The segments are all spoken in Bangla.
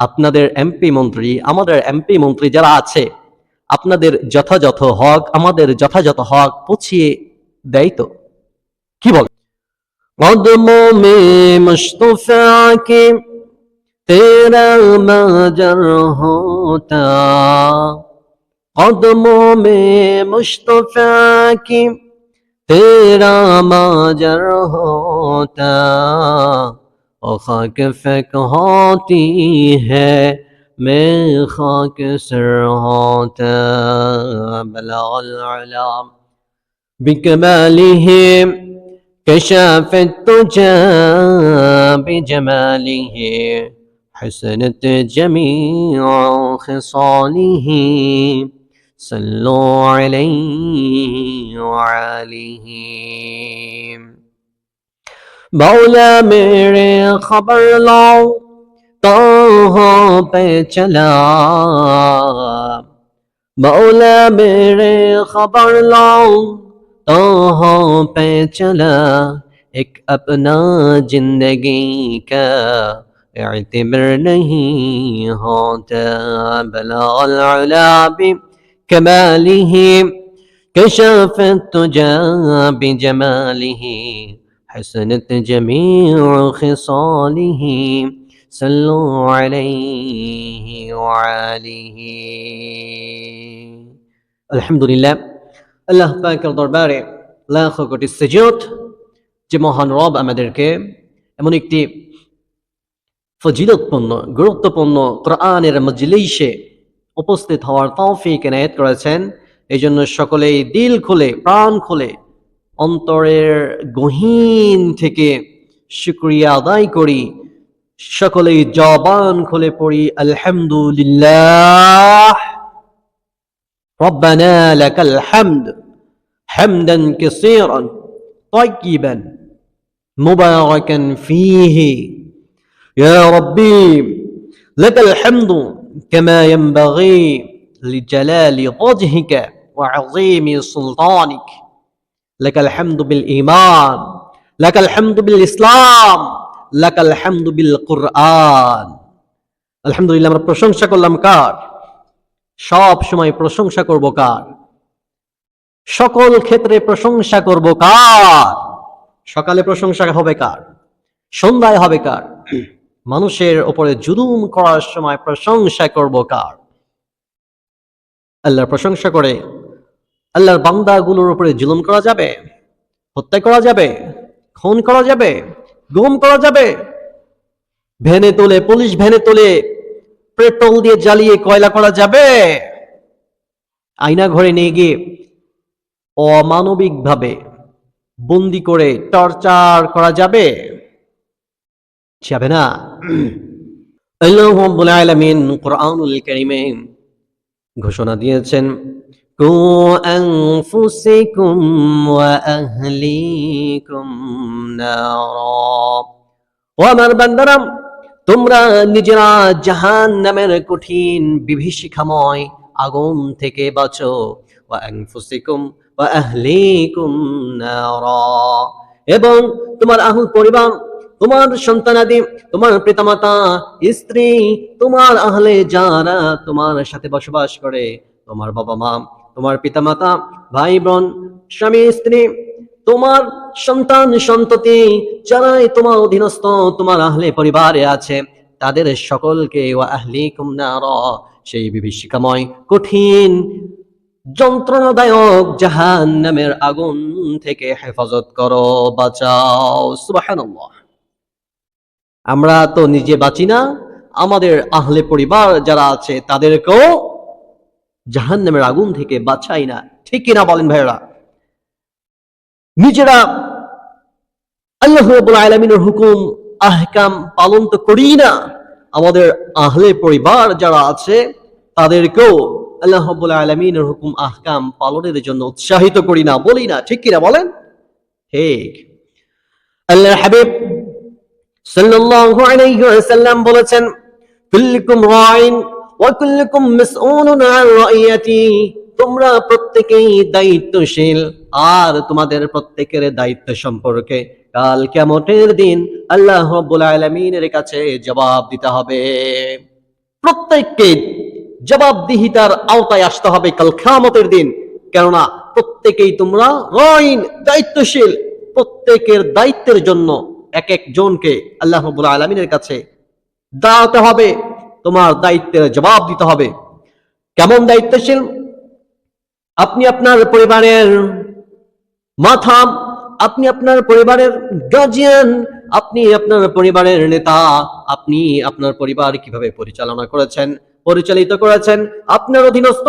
আপনাদের এমপি মন্ত্রী, আমাদের এমপি মন্ত্রী যারা আছে, আপনাদের যথাযথ হক, আমাদের যথাযথ হক পুছিয়ে দেয় তো। কি বল? মে তেরা মজর হোতা। মে खाक फेक होती है मैं खाक सर होता बलाग العلام بكماله كشاف التجا بجماله حسنت جميع خصاله صلوا عليه وعليه मौला मेरे खबर लाओ तो पे चला मौला मेरे खबर लाओ तो पे चला एक अपना जिंदगी का एतबर नहीं होता बला كماله كشف التجا بجماله حسنت جميع خصاله صلوا عليه وعليه الحمد لله আল্লাহ পাকের দরবারে লাখ কোটি সেজত যে মহান রব আমাদেরকে এমন একটি ফজিলতপূর্ণ গুরুত্বপূর্ণ কোরআনের মজলিসে উপস্থিত হওয়ার তৌফিক এনায়েত করেছেন এই জন্য সকলেই দিল খুলে প্রাণ খুলে অন্তরের গহীন থেকে শুক্রিয়া আদায় করি সকলেই জবান খুলে পড়ি আলহামদুলিল্লাহ ربنا لك الحمد حمدا كثيرا طيبا مباركا فيه يا ربي لك الحمد كما ينبغي لجلال وجهك وعظيم سلطانك আমরা প্রশংসা করলাম কার? সব সময় প্রশংসা করব কার? সকল ক্ষেত্রে প্রশংসা করব কার? সকালে প্রশংসা হবে কার? সন্ধ্যায় হবে কার? মানুষের ওপরে জুলুম করার সময় প্রশংসা করব কার? আল্লাহর প্রশংসা করে আল্লাহর বান্দাগুলোর উপরে জুলুম করা যাবে, হত্যা করা যাবে, খুন করা যাবে, গুম করা যাবে। ভ্যানে তোলে, পুলিশ ভ্যানে তোলে, পেট্রোল দিয়ে জ্বালিয়ে কয়লা করা যাবে। আয়না ঘরে নিয়ে গিয়ে অমানবিকভাবে বন্দি করে টর্চার করা যাবে। যাবে না? আল্লাহ রাব্বুল আলামিন কোরআনুল কারীমে ঘোষণা দিয়েছেন আনফুসিকুম ওয়া আহলিকুম নারা ও আমার বান্দারা, তোমরা নিজেরা জাহান নামের কঠিন বিভীষিকাময় আগুন থেকে বাঁচো। ওয়া আনফুসিকুম ওয়া আহলিকুম নারা। এবং তোমার আহুল পরিবার, তোমার সন্তানাদি, তোমার পিতামাতা, স্ত্রী, তোমার আহলে যারা তোমার সাথে বসবাস করে, তোমার বাবা মা তোমার পিতামাতা ভাই বোন স্বামী, স্ত্রী, তোমার সন্তান, সন্ততি যারাই তোমার অধীনস্থ, তোমার আহলে পরিবারে আছে, তাদের সকলকে ও আহলি কুমনার সেই বিভীষিকাময়, কঠিন, যন্ত্রণাদায়ক জাহান নামের আগুন থেকে হেফাজত করো, বাঁচাও, সুবহানাল্লাহ। আমরা তো নিজে বাঁচি না, আমাদের আহলে পরিবার যারা আছে, তাদেরকেও জাহান নামের আগুন থেকে বাঁচাই না। ঠিক কিনা বলেন ভাইরা নিজেরা আল্লাহ আলামিনের হুকুম, আহকাম পালন তো করি না। আমাদের আহলে পরিবার যারা আছে, তাদেরকেও আল্লাহ আলামিনের হুকুম, আহকাম পালনের জন্য উৎসাহিত করি না, বলি না। ঠিক কিনা বলেন? ঠিক। আল্লাহ হাবিব সাল্লাল্লাহু আলাইহি ওয়াসাল্লাম বলেছেন কুল্লুকুম রাইন তোমরা প্রত্যেকেই দায়িত্বশীল। আর তোমাদের প্রত্যেকের দায়িত্ব সম্পর্কে কাল কিয়ামতের দিন আল্লাহ আলামিনের কাছে জবাব দিতে হবে। প্রত্যেককে জবাবদিহিতার আওতায় আসতে হবে কাল খামতের দিন। কেননা প্রত্যেকেই তোমরা রইন, দায়িত্বশীল। প্রত্যেকের দায়িত্বের জন্য এক এক জনকে আল্লাহ রাব্বুল আলমিনের কাছে দাঁড়াতে হবে। তোমার দায়িত্বের জবাব দিতে হবে। কেমন দায়িত্বশীল? আপনি আপনার পরিবারের মাথা, আপনি আপনার পরিবারের গার্জিয়ান আপনি আপনার পরিবারের নেতা, আপনি আপনার পরিবার কীভাবে পরিচালনা করেছেন, পরিচালিত করেছেন? আপনার অধীনস্থ,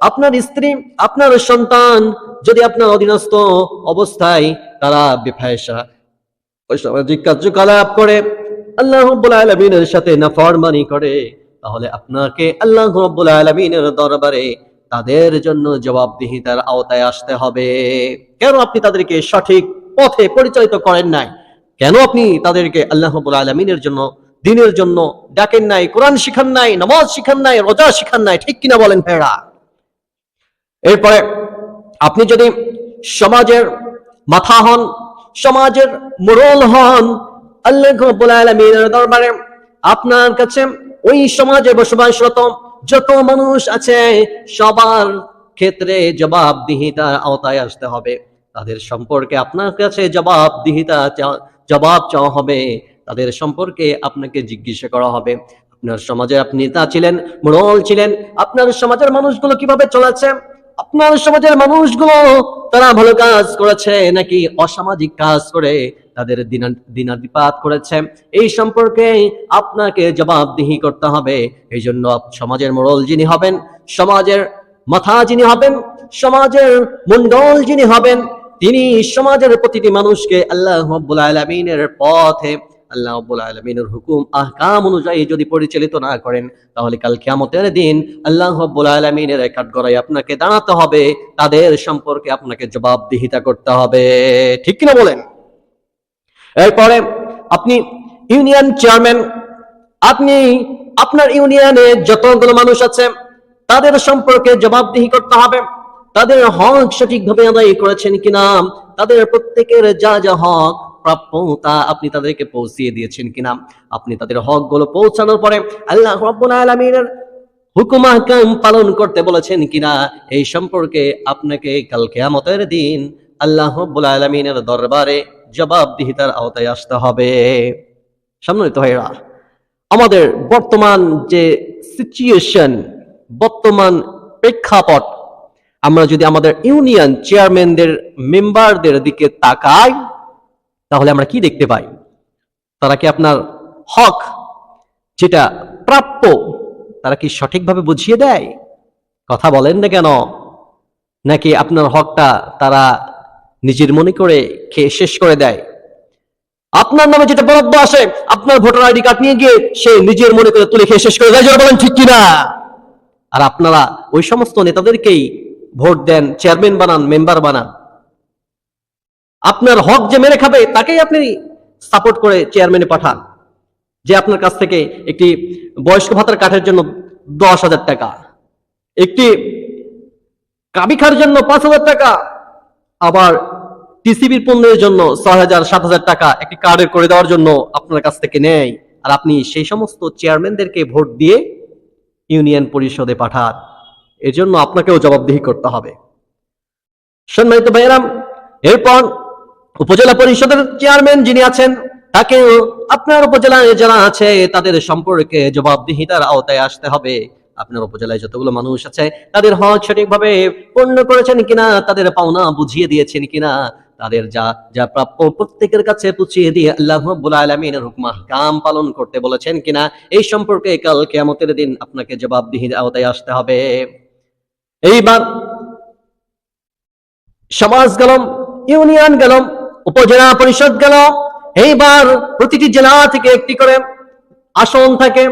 আপনার স্ত্রী, আপনার সন্তান, যদি আপনার অধীনস্থ অবস্থায় তারা বেফায়সা সামাজিক কার্যকলাপ করে আলমিনের সাথে নাফরমানি করে, তাহলে আপনাকে আল্লাহ রব্বুল আলমিনের দরবারে তাদের জন্য জবাবদিহিতার আওতায় আসতে হবে। কেন আপনি তাদেরকে সঠিক পথে পরিচালিত করেন নাই? কেন আপনি তাদেরকে আলমিনের জন্য, দিনের জন্য ডাকেন নাই, কোরআন শিখান নাই, নামাজ শিখান নাই, রোজা শিখান নাই, ঠিক কিনা বলেন ভেড়া এরপরে আপনি যদি সমাজের মাথা হন, সমাজের মোড়ল হন আল্লাহ দরবারে আপনার কাছে ওই সমাজে বসবাসরত যত মানুষ আছে, সবার ক্ষেত্রে জবাবদিহিতার আওতায় আসতে হবে। তাদের সম্পর্কে আপনার কাছে জবাবদিহিতা জবাব চাওয়া হবে। তাদের সম্পর্কে আপনাকে জিজ্ঞাসা করা হবে। আপনার সমাজে আপনি নেতা ছিলেন, মোড়ল ছিলেন। আপনার সমাজের মানুষগুলো কীভাবে চলেছে? আপনার সমাজের মানুষগুলো তারা ভালো কাজ করেছে, নাকি অসামাজিক কাজ করে তাদের দিনাদিপাত করেছে? এই সম্পর্কে আপনাকে জবাবদিহি করতে হবে। এই জন্য সমাজের মোড়ল যিনি হবেন, সমাজের মাথা যিনি হবেন, সমাজের মন্ডল যিনি হবেন, তিনি সমাজের প্রতিটি মানুষকে আল্লাহ আলমিনের পথে আল্লাহ রব্বুল আলমিনের হুকুম, আহকাম অনুযায়ী যদি পরিচালিত না করেন, তাহলে কাল কিয়ামতের দিন আল্লাহ রব্বুল আলমিনের কাঠগড়ায় আপনাকে দাঁড়াতে হবে, তাদের সম্পর্কে আপনাকে জবাবদিহিতা করতে হবে। ঠিক কিনা বলেন? এরপরে আপনি ইউনিয়ন চেয়ারম্যান, আপনি আপনার ইউনিয়নে যতগুলো মানুষ আছে, তাদের সম্পর্কে জবাবদিহি করতে হবে, তাদের হক সঠিকভাবে আদায় করেছেন কিনা, তাদের প্রত্যেকের যা যা হক আপনি তাদেরকে পৌঁছিয়ে দিয়েছেন কিনা, আপনি তাদের হকগুলো পৌঁছানোর পরে আল্লাহ আলামিনের পালন করতে বলেছেন কিনা, এই সম্পর্কে আপনাকে কাল কিয়ামতের দিন আল্লাহ আলামিনের দরবারে জবাবদিহিতার আওতায় আসতে হবে। সম্মানিত ভাইরা আমাদের বর্তমান যে সিচুয়েশন বর্তমান প্রেক্ষাপট, আমরা যদি আমাদের ইউনিয়ন চেয়ারম্যানদের, মেম্বারদের দিকে তাকাই তাহলে আমরা কি দেখতে পাই? তারা কি আপনার হক যেটা প্রাপ্য, তারা কি সঠিকভাবে বুঝিয়ে দেয়? কথা বলেন না কেন? নাকি আপনার হকটা তারা নিজের মনে করে খেয়ে শেষ করে দেয়? আপনার নামে যেটা বরাদ্দ আসে, আপনার ভোটার আইডি কার্ড নিয়ে গিয়ে সে নিজের মনে করে তুলে খেয়ে শেষ করে দেয় বলেন ঠিক কিনা? আর আপনারা ওই সমস্ত নেতাদেরকেই ভোট দেন, চেয়ারম্যান বানান, মেম্বার বানান। আপনার হক যে মেরে খাবে, তাকেই আপনি সাপোর্ট করে চেয়ারম্যানে পাঠান। যে আপনার কাছ থেকে একটি বয়স্ক ভাতার কাঠের জন্য দশ হাজার টাকা, একটি কাবিখার জন্য পাঁচ হাজার টাকা, আবার টিসিবির পণ্যের জন্য ছয় হাজার, সাত হাজার টাকা একটি কার্ডের করে দেওয়ার জন্য আপনার কাছ থেকে নেয়। আর আপনি সেই সমস্ত চেয়ারম্যানদেরকে ভোট দিয়ে ইউনিয়ন পরিষদে পাঠান। এজন্য আপনাকেও জবাবদিহি করতে হবে। সম্মানিত ভাইরাম এরপর উপজেলা পরিষদের চেয়ারম্যান যিনি আছেন, তাকেও আপনার উপজেলায় যারা আছে, তাদের সম্পর্কে জবাবদিহিতার আওতায় আসতে হবে। আপনার উপজেলায় যতগুলো মানুষ আছে, তাদের হক সঠিকভাবে পূর্ণ করেছেন কিনা, তাদের পাওনা বুঝিয়ে দিয়েছেন কিনা, তাদের যা যা প্রাপ্য প্রত্যেকের কাছে পুছিয়ে দিয়ে আল্লাহ রাব্বুল আলামিনের কাম পালন করতে বলেছেন কিনা, এই সম্পর্কে কাল কিয়ামতের দিন আপনাকে জবাবদিহির আওতায় আসতে হবে। এইবার সমাজ গেলাম, ইউনিয়ন গেলাম উপজেলা পরিষদ গেল। এইবার প্রতিটি জেলা থেকে একটি করে আসন থাকে।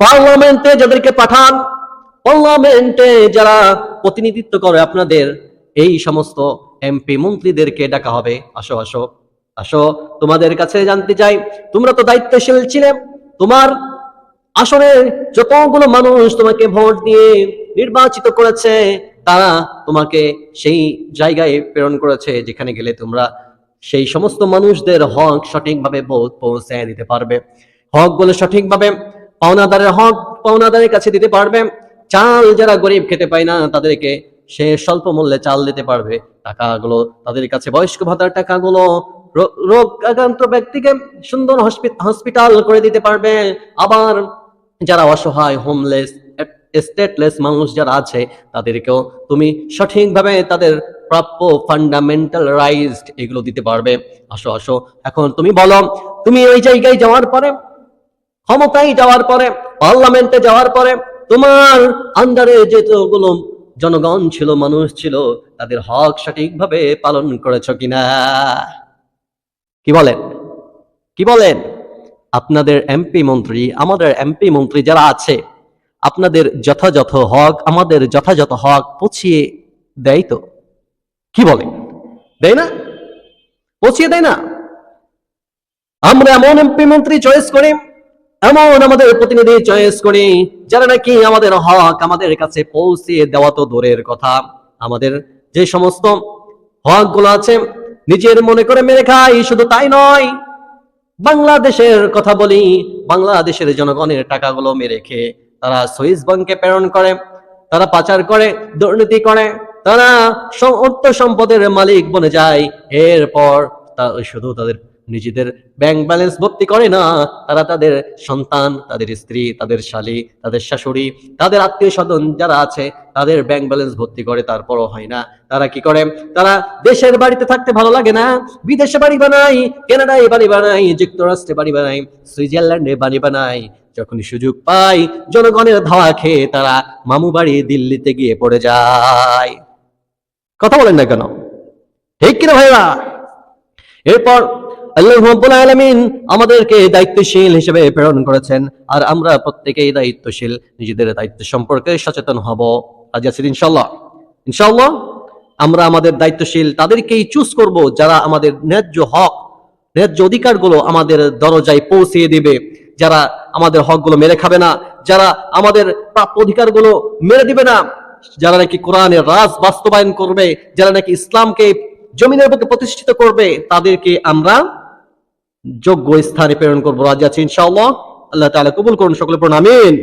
পার্লামেন্টে যাদেরকে পাঠান, পার্লামেন্টে যারা প্রতিনিধিত্ব করে আপনাদের, এই সমস্ত এমপি মন্ত্রীদেরকে ডাকা হবে। আসো আসো আসো, তোমাদের কাছে জানতে চাই, তোমরা তো দায়িত্বশীল ছিলে। তোমার আসলে যতগুলো মানুষ তোমাকে ভোট দিয়ে নির্বাচিত করেছে, তারা তোমাকে সেই জায়গায় প্রেরণ করেছে যেখানে গেলে তোমরা সেই সমস্ত মানুষদের হক সঠিকভাবে পৌ- পৌঁছায় দিতে পারবে। হকগুলো সঠিকভাবে পাওনাদারের হক পাওনাদারের কাছে দিতে পারবে। চাল যারা গরিব খেতে পায় না, তাদেরকে সে স্বল্প মূল্যে চাল দিতে পারবে। টাকাগুলো তাদের কাছে বয়স্ক ভাতার টাকাগুলো রোগ আক্রান্ত ব্যক্তিকে সুন্দর হসপিটাল করে দিতে পারবে। আবার যারা অসহায় হোমলেস স্টেটলেস মানুষ যারা আছে, তাদেরকেও তুমি সঠিকভাবে তাদের প্রাপ্য ফান্ডামেন্টাল রাইটস এগুলো দিতে পারবে। আসো আসো, এখন তুমি বলো, তুমি ওই জায়গায় যাওয়ার পরে, ক্ষমতায় যাওয়ার পরে পার্লামেন্টে যাওয়ার পরে, তোমার আন্ডারে যেগুলো জনগণ ছিল, মানুষ ছিল, তাদের হক সঠিকভাবে পালন করেছ কিনা? কি বলেন কি বলেন আপনাদের এমপি মন্ত্রী, আমাদের এমপি মন্ত্রী যারা আছে আপনাদের যথাযথ হক, আমাদের যথাযথ হক পৌঁছিয়ে দেয় তো। কি বলে? দেয় না? পৌঁছিয়ে দেয় না? আমরা এমন এমপি মন্ত্রী চয়েস করি, এমন আমাদের প্রতিনিধি চয়েস করি, যারা নাকি আমাদের হক আমাদের কাছে পৌঁছিয়ে দেওয়া তো দূরের কথা। আমাদের যে সমস্ত হকগুলো আছে, নিজের মনে করে মেরে খাই, শুধু তাই নয়, বাংলাদেশের কথা বলি, বাংলাদেশের জনগণের টাকাগুলো মেরে খেয়ে তারা সুইস ব্যাংকে প্রেরণ করে, তারা পাচার করে, দুর্নীতি করে, তারা অর্থ সম্পদের মালিক বনে যায়। এরপর তা শুধু তাদের নিজেদের ব্যাংক ব্যালেন্স ভর্তি করে না, তারা তাদের সন্তান, তাদের স্ত্রী, তাদের শালী, তাদের শাশুড়ি, তাদের আত্মীয় স্বজন যারা আছে, তাদের ব্যাংক ব্যালেন্স ভর্তি করে তারপরও হয় না। তারা কি করে? তারা দেশের বাড়িতে থাকতে ভালো লাগে না। বিদেশে বাড়ি বানাই কানাডায় বাড়ি বানাই যুক্তরাষ্ট্রে বাড়ি বানাই সুইজারল্যান্ডে বাড়ি বানাই যখনই সুযোগ পাই, জনগণের ধাওয়া খেয়ে তারা মামু বাড়ি দিল্লিতে গিয়ে পড়ে যায়। কথা বলেন না কেন? ঠিক কিনা ভাইরা এরপর আমাদেরকে দায়িত্বশীল হিসেবে প্রেরণ করেছেন, আর আমরা প্রত্যেকেই দায়িত্বশীল, নিজেদের দায়িত্ব সম্পর্কে সচেতন হব। আজ ইনশাল্লাহ ইনশাল্লাহ আমরা আমাদের দায়িত্বশীল তাদেরকেই চুজ করব, যারা আমাদের ন্যায্য হক, ন্যায্য অধিকারগুলো আমাদের দরজায় পৌঁছিয়ে দিবে। যারা আমাদের হকগুলো মেরে খাবে না, যারা আমাদের প্রাপ্য অধিকারগুলো মেরে দিবে না, যারা নাকি কোরআনের রাজ বাস্তবায়ন করবে, যারা নাকি ইসলামকে জমিনের বুকে প্রতিষ্ঠিত করবে, তাদেরকে আমরা যোগ্য স্থানে প্রেরণ করব। রাজা আছে ইনশাআল্লাহ। আল্লাহ তালা কবুল করুন সকলে পড়ুন, আমিন।